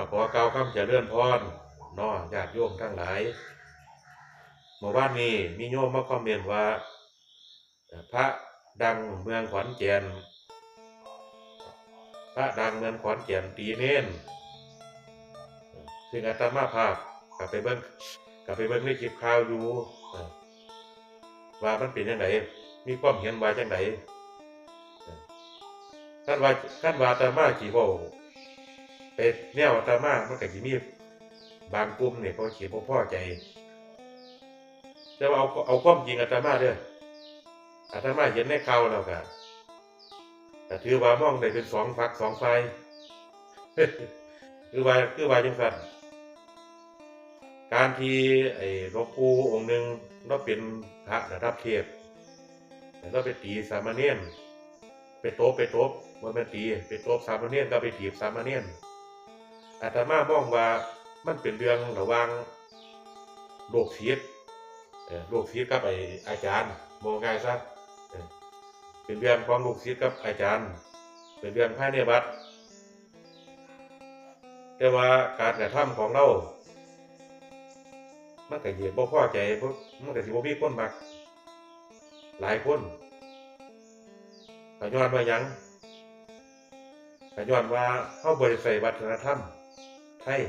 ก็ขอกล่าวคำเจริญพรเนาะญาติโยมทั้งหลายเมื่อวานนี้มีโยมมาคอมเมนต์ว่า พระดังเมืองขอนแก่นพระดังเมืองขอนแก่นตีเน้นซึ่งอาตมาภาพกลับไปเบิ่งกลับไปเบิ่งในคลิปข่าวอยู่ว่ามันเป็นยังไงมีความเห็นว่าจังไดเอ่อท่านว่าท่านว่าอาตมากี่บ่เป็น แนวอาตมามันก็สิมีบางกลุ่มเนี่ยเขาสิบ่พอใจแต่ว่าเอาเอาความจริงอาตมาเด้ออาตมาเห็นในข่าแล้วก็ก็ถือว่ามองได้เป็นสองฝักสองฝ่ายคือว่าคือว่าจังซั่นการที่ไอ้หลวงปู่องค์หนึ่งเราเป็นพระระดับเทพแล้วเราไปตีสามเณรไปโต๊บไปโตบบ่แม่นตีไปโต๊บสามเณรก็ไปถีบสามเณร อาตมามองว่ามันเป็นเรื่องระหว่างโลกศิษย์โลกศิษย์กับไออาจารย์มองง่ายซะเป็นเรื่องของลูกศิษย์กับอาจารย์ เป็นเรื่องภายในวัดแต่ว่าการกระทำของเรามันก็เหตุบ่พอใจพราะมันก็สิบ่มีคนมัก หลายคนก็ย้อนว่ายังก็ย้อนว่าเฮาบ่ได้ใส่วัฒนธรรม ไทย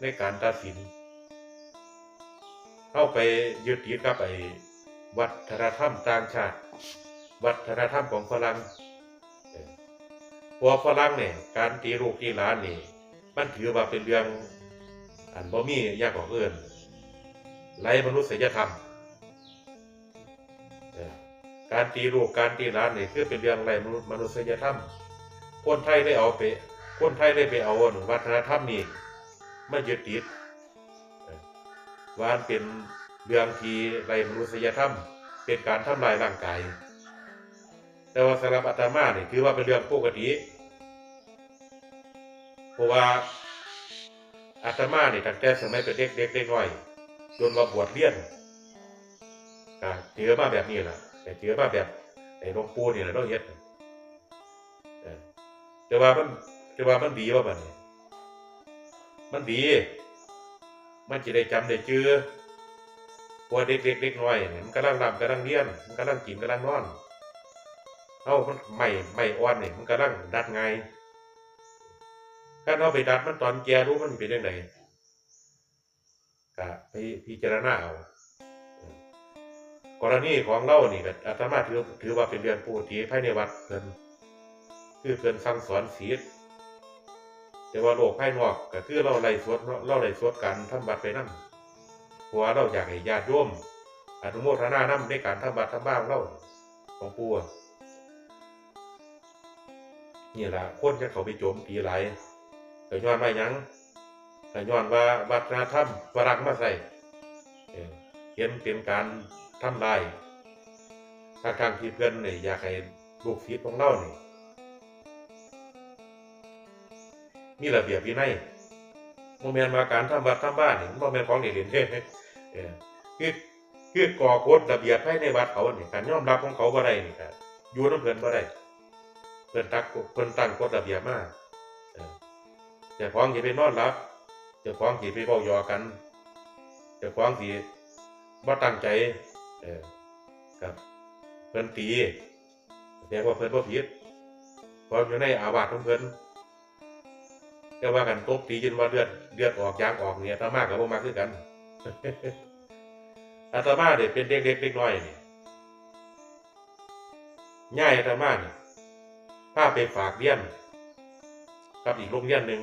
ในการตัดสินเข้าไปยึดติดกับไอ้วัฒนธรรมต่างชาติ วัฒนธรรมของฝรั่งพราะว่าฝรั่งเนี่ยการตีลูกตีหลานนี่มันถือว่าเป็นเรื่องอันบ่มียางของเอื่นไรมนุษยธรรมการตีลูกการตีหลานนี่คือเป็นเรื่องไรมนุษยธรรมคนไทยได้เอาไป คนไทยได้ไปเอาวัฒนธรรมนี้มายึดติดว่านเป็นเรื่องที่ไรมนุษยธรรม เป็นการทำลายร่างกาย แต่ว่าสำหรับอาตมาเนี่ยถือว่าเป็นเรื่องปกติเพราะว่าอาตมาเนี่ยตั้งแต่สมัยเป็นเด็กเด็กเด็กน้อยจนมาบวชเรียนก็เจอมาแบบนี้แหละแต่เจอมาแบบไอ้หลวงปู่นี่แหละเราเฮ็ดเออแต่ว่ามัน แต่ว่ามันดีว่าบัดนี้ มันดี มันจะได้จำได้จื้อพวเด็กเด็กเด็กน้อยเนี่ยมันกำลังรำกำลังเรียนมันกำลังกินกำลังนอนเอ้ามันไม่ไม่อ่อนเนี่ยมันกำลังดัดไงถ้าเราไปดัดมันตอนแก่รู้มันเป็นยังไงก็ไปพิจารณาเอากรณีของเรานี่ก็อาตมาถือถือว่าเป็นเรื่องปกติภายในวัดเพิ่นคือเพิ่นสั่งสอนศีล แต่ว่าโลกภายนอกก็คือเราไล่สวดเราไล่สวดกันทำบัตรไปนั่งเพราะว่าเราอยากให้ญาติโยมอนุโมทนานํในการทำบัตรทำบ้านเราของปู่นี่แหละคนจะเขาไปโจมตีหลายก็ย้อนว่ายังก็ย้อนว่าวัฒนธรรมฝรั่งมาใส่เออเห็นเป็นการทำลายทางทางที่เพื่อนนี่อยากให้ลูกศิษย์ของเรานี่ มีระเบียบวินัยโมเมนมาการทำวัดทำบ้านนี่มันโมเมนของเด็กๆเด้เออคือคือก่อกฎระเบียบให้ในวัดเขาเนี่ยการยอมรับของเขาบ่ได้นี่ครับอยู่น้ำเพลินบ่ได้เพิ่นตักเพิ่นตั้งกฎระเบียบมาเออเจ้าของสิไปนอนหลับเจ้าของสิไปเว้าหยอกันเจ้าของสิบ่ตั้งใจ เออครับเพิ่นตีแสดงว่าเพิ่นบ่ผิดเพราะอยู่ในอาวาสของเพิ่น แต่ว่ากันตบตีจนว่าเลือดเลือดออกยางออกเนี่ยอามากับบ่มาคือกันอาตมาเด็กเป็นเด็กเด็กเด็กน้อยนี่ง่ายอาตมานี่พาไปฝากเรียนกับอีกโรงเรียนหนึ่ง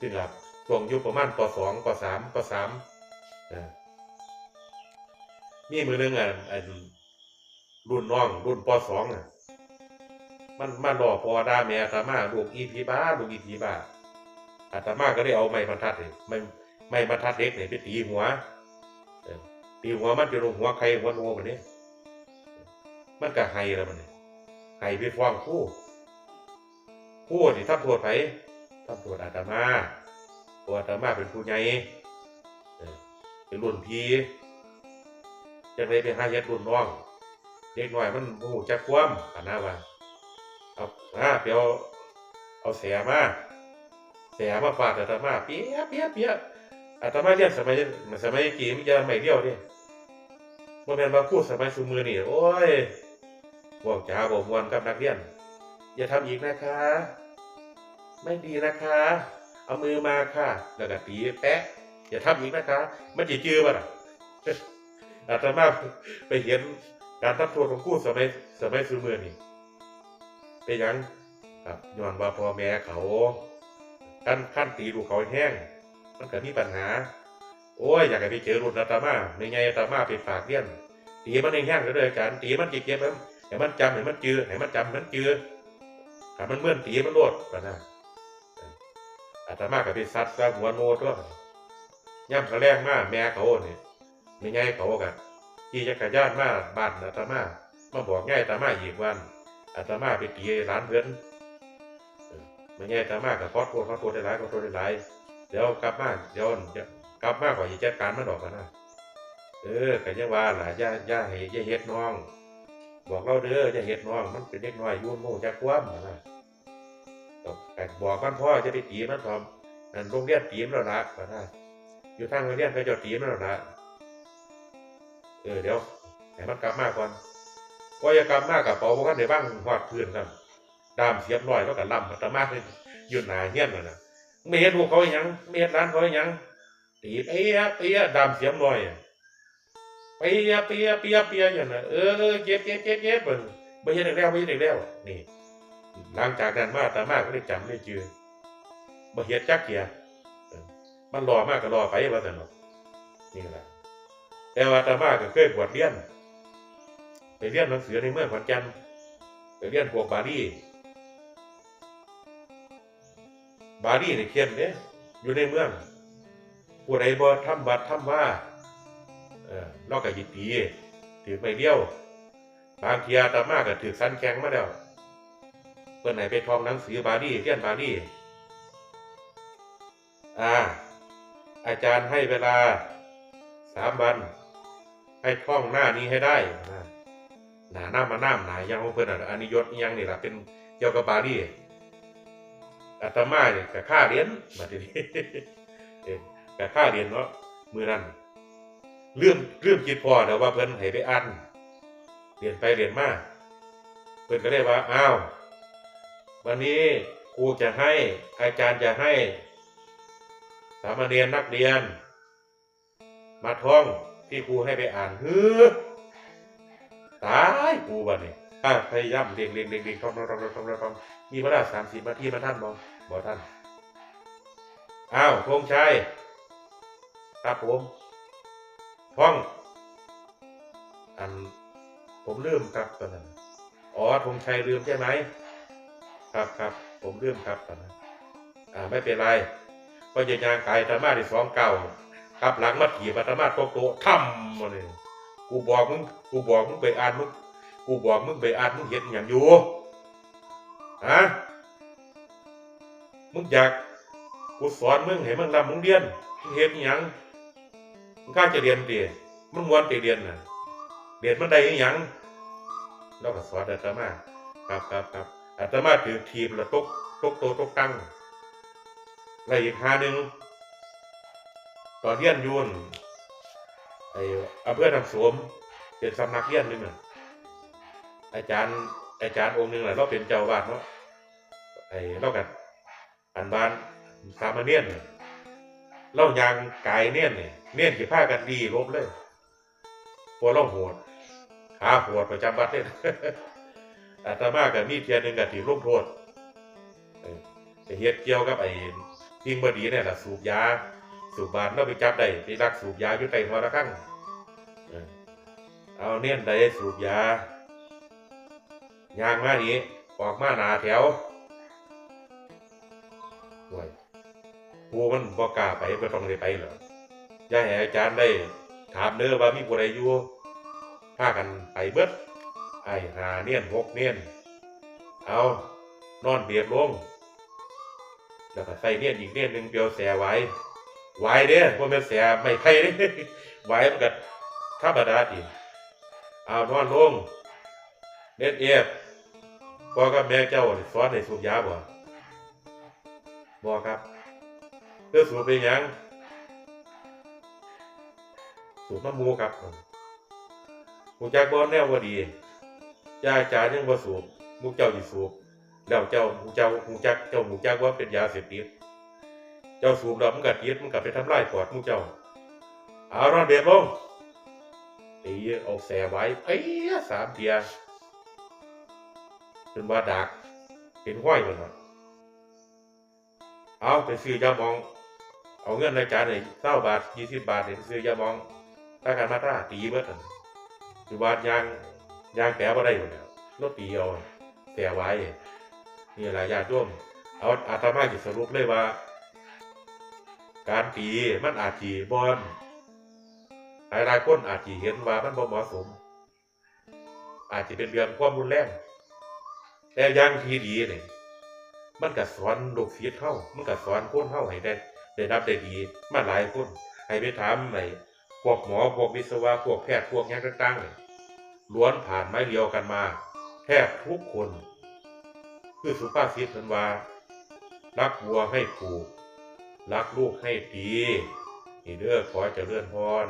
ซึ่งครับช่วงยุคประมาณปสองปสามปสามอ่ามีมือหนึงอะอันรุ่นน้องรุ่นปสองอะมันมาหลอพอดาแม่อามาลูกอีพีบ้าลูกอีพีบ้า อาตมาก็ได้เอาไม้บรรทัดนี่ไม้ไม้บรรทัดเล็กเนี่ไปตีหัวตีหัวมันจะลงหัวใครหัวโนแบบนี้ มันก็ไห้แล้วมันไห้ไปฟ้องคู่คู่นี่ทำโทษไผทำโทษอาตมาเพราะอาตมาเป็นผู้ใหญ่เป็นรุ่นพี่จะได้ไปหาเฮ็ดรุ่นน้องเด็กน้อยมันโอ้โหจักความอันน่าว่าเอามาเปียวเอาเสียมา แสมาฟาดอาตมาเปียเปียเปียอาตมาเรียนสมัยสมัยกี่มิจะไม่เดียวเดิบ่แม่นว่าพูดสมัยซุมือนี่โอ้ยพวกจ๋าบ่มวนกับนักเรียน อย่าทำอีกนะคะ ไม่ดีนะคะ เอามือมาค่ะแล้วก็ตีแปะอย่าทำอีกนะคะมันจะจื้อป่ะอาตมาไปเห็นการทับโทษของคู่สมัยสมัยซุมือนี่เป็นยังครับย้อนว่าพ่อแม่เขา ขั้นขั้นตีลูกเขาแห้ง มันก็มีปัญหา โอ้ยอยากให้ไปเจอรุ่นอาตมาในไงอาตมาไปฝากเลี้ยนตีมันแห้งก็เลยอารตีมันเก็บๆมันให้มันจำให้มันจือให้มันจำให้มันจือถ้ามันเมื่อนตีมันโลดก็นะอาตมาก็ไปซัดซะหัวโนดก็ย่ำกระแรงมากแม่เขาเนี่ยในไงเขากันขี่จักรยานมาบ้านอาตมามาบอกง่ายอาตมาอีกวันอาตมาไปตีร้านเพื่อน ม่ไงอาตมาก็ขอโทษขอโทษได้หลายขอโทษได้หลายเดี๋ยวกลับมาเดี๋ยวเดี๋ยวกลับมาก่อนจะจัดการมันดอกกันนะเออก็ยังว่าหล่ะย่าย่าให้อย่าเฮ็ดน้อง บอกเราเด้อย่าเฮ็ดน้อง มันเป็นเด็กน้อยยู่โม่จักความนะต้องแต่บอกมันพ่อจะไปตีมันทอมนั่นโรงเรียนตีมันแล้วละนะอยู่ทางโรงเรียนเขาจะตีมันแล้วละเออเดี๋ยวให้มันกลับมาก่อนพอจะกลับมากับเป๋าพวกกันได้บ้างหอดพื้นกัน ดามเสียบร้อยแล้วก็ลำมัตมากเลยหยุดหนาเฮี้ยนน่ะนะไม่เห็นพวกเขาอหยังไม่เห็นร้านเขาอหยังตีเปียเปียดำเสียมลอยเปียเปียเปียเปียอย่างนั้นเออเก็บเก็บเก็บเก็บเบิ่งไม่เห็นอีกแล้วไม่เห็นอีกแล้วนี่ หลังจากนั้นมาตามาก็ได้จำได้จือบ่เห็นจักเกียมันรอมากก็รอไปว่าแต่นเนาะนี่แหละแต่ว่าตามาก็เคยบวชเรียนไปเรียนหนังสือในเมืองขอนแก่นไปเรียนพวกบาลี บาลีในเขียนเนี่ยอยู่ในเมืองผู้ใดบ่ทำบัตรทำว่าเออลอกกับยิตีถือไปเดียว บางเทียตามาก็ถือสันแข็งมาแล้วเพื่อนไหนไปทองหนังสือบาลีเรียนบาลีอ่า อาจารย์ให้เวลาสามวัน ให้ท่องหน้านี้ให้ได้นะหนาหน้ามาน้ำหนายังเพื่อนอันนี้ยศอิหยังนี่แหละเป็นเกี่ยวกับบาลี อาตมาเนี่ยกับค่าเรียนมาทีนี้เออกับค่าเรียนเนาะมือนั้นเรื่องเรื่องคิดพอแล้วว่าเพิ่นให้ไปอ่านเรียนไปเรียนมาเพิ่นก็ได้ว่าอ้าววันนี้ครูจะให้อาจารย์จะให้ สามเณรนักเรียน มาท่องที่ครูให้ไปอ่านเฮ้อตายครูบัดนี้ อะพยายามเรียงเรียงเรียงเรียงทองทองทองทองท่องท่องมีเวลาสามสิบนาทีมาท่านบอบอกท่านอ้าวธงชัยครับผมท่องอันผมลืมครับตอนนั้นอ๋อธงชัยลืมใช่ไหมครับครับผมลืมครับตอนนั้นอ่าไม่เป็นไรก็จะยางไก่ธรรมาที่สองเก่าครับหลังมาถีบธรรมาโตโตทำมาเลยกูบอกมึงกูบอกมึงไปอ่านมึง กูบอกมึงไปอ่านมึงเห็นอย่างอยู่ฮะมึงอยากกูสอนมึงให้มึงรำมึงเรียนมึงเฮ็ดอิหยังมึงกล้าจะเรียนตีมึงมวนไปเรียนน่ะเรียนมันได้อิหยังเราก็สอนอาตมาครับครับครับอาตมาถือทีมล้วตกตกโตตกตั้งแล้วอีกหาหนึ่งตอนเรียนอยูนไอ้อำเภอทำสวมเป็นสำนักเรียนหนึงน่ะ อาจารย์ อาจารย์องค์หนึ่งแหละเราเป็นเจ้าวาดเนาะไอ้เรากันอันบ้านสามเณรเนี่ยเรายางกายเนียนเนี่ยเนียนกี่ผ้ากันดีลบเลยพอเราโหดขาโหดประจำบัดเลยอาตมากับมีเทียนหนึ่งกับถือร่มโทษเออไปเฮ็ดเกี่ยวกับไอ้ทิ้งบดีเนี่ยแหละสูบยา สูบบานเราไปจับได้ไปรักสูบยาอยู่ใต้หัวละครั้งเออเอาเนียนได้สูบยา ยางมานี้ออกมาหนาแถวด้วยกูมันบ่กล้าไปบ่ต้องได้ไปเหรออย่าให้อาจารย์ได้ถามเด้อว่ามีผู้ใดอยู่พากันไปเบิดไอ้หาเนียนหกเนียนเอานอนเบียดลงแล้วก็ใส่เนียนอีกเนียนหนึ่งเปียวแสไว้ไว้เด้อบ่แม่นแสไม่ไผ่เด้ไว้มันก็ธรรมดาทีเอานอนลงเน็ตเอฟ พ่อกับแม่เจ้าสอนให้สูบยาบ่บ่ครับเพื่อสูบเป็นยังสูบน้ำมูครับหูจักบอแนวบ่ดียาจายังบ่สูบมูเจ้าสิสูบแล้วเจ้าหูเจ้าหูจักเจ้าหูจักว่าเป็นยาเสพติดเจ้าสูบแล้วมันก็ติดมันก็ไปทำลายปอดมูเจ้าเอารอนเบียดลงตีเอาแสไว้เพี้ยสามเทีย จนว่าดักเห็นห้อยมันวะเอาไปซื้อยาหมอง เอาเงินในจานเลยเก้าบาทยี่สิบบาทเนี่ยซื้อยาหมองถ้าการมาตราตีเบิดอันอยู่บ้านยางยางแปะบ่ได้หมดแล้วรถตีเอาแปะไว้นี่หลายญาติโยมเอาอาตมาจิตสรุปเลยว่า การตีมันอาจจีบอนหลายหลายๆคนอาจจะเห็นว่ามันบ่เหมาะสม อาจจะเป็นเรื่องความรุนแรง แต่อยังที่ดีนี่มันก็สอนลูกศิษย์เฮามันก็สอนคนเฮาให้ได้ ได้รับได้ดีมาหลายคนให้ไปถามไอ้พวกหมอพวกวิศวะพวกแพทย์พวกยังต่างๆนี่ล้วนผ่านไม้เรียวกันมา แทบทุกคน คือสุภาษิตเพิ่นว่ารักวัวให้ผูกรักลูกให้ดีนี่เด้อขอเจริญพร